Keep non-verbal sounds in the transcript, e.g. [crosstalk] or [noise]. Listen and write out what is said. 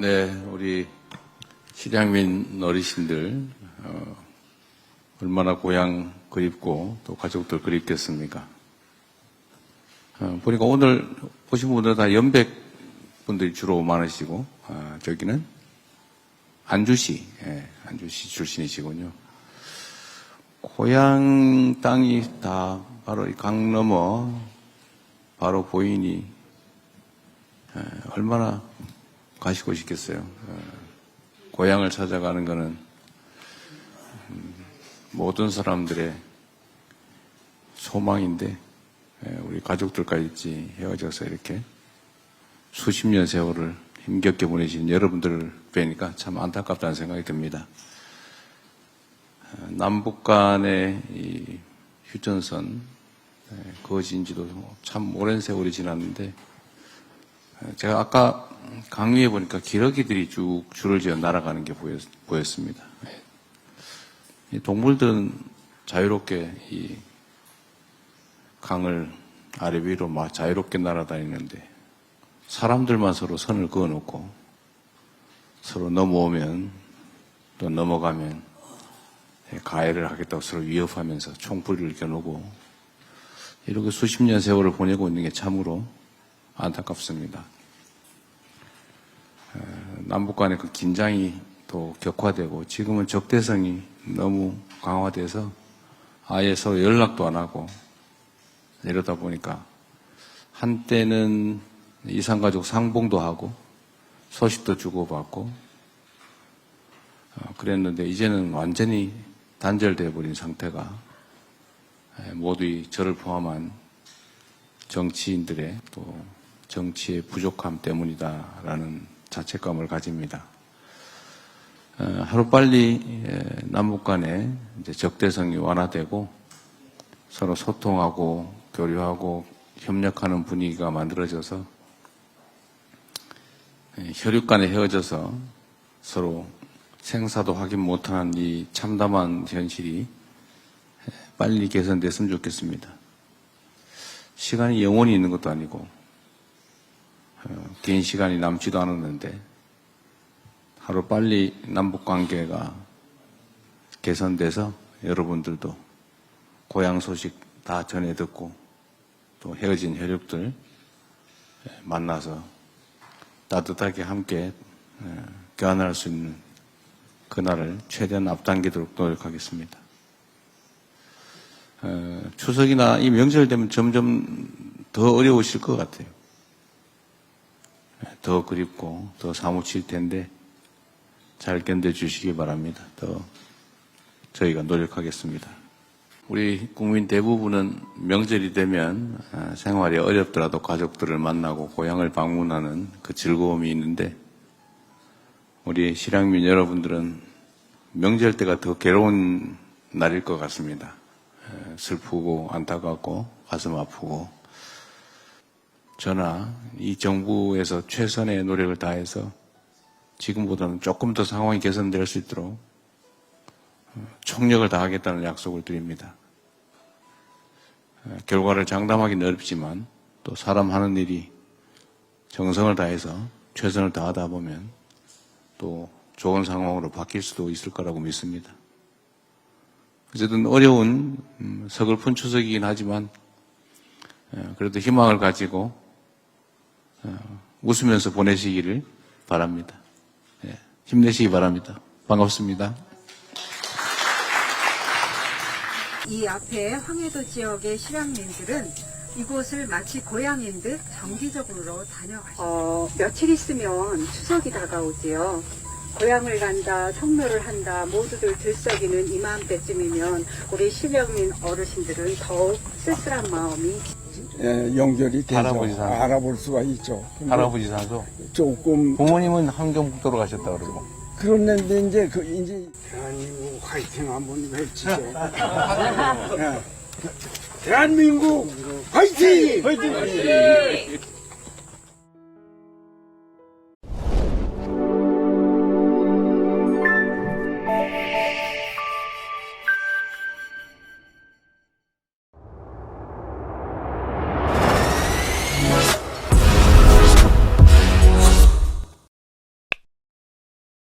네, 우리 실향민 어르신들 어, 얼마나 고향 그립고 또 가족들 그립겠습니까? 어, 보니까 오늘 오신 분들 다 연백 분들이 주로 많으시고 아, 저기는 안주시, 예, 안주시 출신이시군요. 고향 땅이 다 바로 이강 너머 바로 보이니 에, 얼마나 가시고 싶겠어요. 어, 고향을 찾아가는 것은 음, 모든 사람들의 소망인데 에, 우리 가족들까지 헤어져서 이렇게 수십 년 세월을 힘겹게 보내신 여러분들을 뵈니까 참 안타깝다는 생각이 듭니다. 어, 남북 간의 이 휴전선 에, 그것인 지도 참 오랜 세월이 지났는데 에, 제가 아까 강의에 보니까 기러기들이 쭉 줄을 지어 날아가는 게 보였. 이 동물들은 자유롭게 이 강을 아래 위로 막 자유롭게 날아다니는데 사람들만 서로 선을 그어놓고 서로 넘어오면 또 넘어가면 예, 가해를 하겠다고 서로 위협하면서 총불을 겨누고 이렇게 수십 년 세월을 보내고 있는 게 참으로 안타깝습니다. 에, 남북 간의 그 긴장이 또 격화되고 지금은 적대성이 너무 강화돼서 아예 서로 연락도 안 하고 이러다 보니까 한때는 이산가족 상봉도 하고 소식도 주고받고 어, 그랬는데 이제는 완전히 단절돼 버린 상태가 에, 모두 저를 포함한 정치인들의 또 정치의 부족함 때문이다라는 자책감을 가집니다. 어, 하루빨리 에, 남북 간에 적대성이 완화되고 서로 소통하고 교류하고 협력하는 분위기가 만들어져서 에, 혈육 간에 헤어져서 서로 생사도 확인 못한 이 참담한 현실이 에, 빨리 개선됐으면 좋겠습니다. 시간이 영원히 있는 것도 아니고 어, 긴 시간이 남지도 않았는데 하루 빨리 남북 관계가 개선돼서 여러분들도 고향 소식 다 전해 듣고 또 헤어진 혈육들 예, 만나서 따뜻하게 함께 예, 교환할 수 있는 그날을 최대한 앞당기도록 노력하겠습니다. 어, 추석이나 이 명절 되면 점점 더 어려우실 것 같아요. 예, 더 그립고 더 사무칠 텐데 잘 견뎌주시기 바랍니다. 더 저희가 노력하겠습니다. 우리 국민 대부분은 명절이 되면 아, 생활이 어렵더라도 가족들을 만나고 고향을 방문하는 그 즐거움이 있는데 우리 실향민 여러분들은 명절 때가 더 괴로운 날일 것 같습니다. 에, 슬프고 안타깝고 가슴 아프고 저나 이 정부에서 최선의 노력을 다해서 지금보다는 조금 더 상황이 개선될 수 있도록 어, 총력을 다하겠다는 약속을 드립니다. 어, 결과를 장담하기는 어렵지만 또 사람 하는 일이 정성을 다해서 최선을 다하다 보면 또 좋은 상황으로 바뀔 수도 있을 거라고 믿습니다. 어쨌든 어려운 음, 서글픈 추석이긴 하지만 어, 그래도 희망을 가지고 어, 웃으면서 보내시기를 바랍니다. 예, 힘내시기 바랍니다. 반갑습니다. 이 앞에 황해도 지역의 실향민들은 이곳을 마치 고향인 듯 정기적으로 다녀가십니다. 어, 며칠 있으면 추석이 다가오지요. 고향을 간다, 성묘를 한다, 모두들 들썩이는 이맘때쯤이면 우리 실향민 어르신들은 더욱 쓸쓸한 마음이 예, 연결이 되죠. 할아버지 산. 알아볼 수가 있죠. 근데 할아버지 산소. 조금 부모님은 함경북도로 가셨다 그러고. 그런데 이제 그 이제 대한민국 화이팅 한번 외치죠. [laughs] 예. 대한민국 화이팅! 화이팅!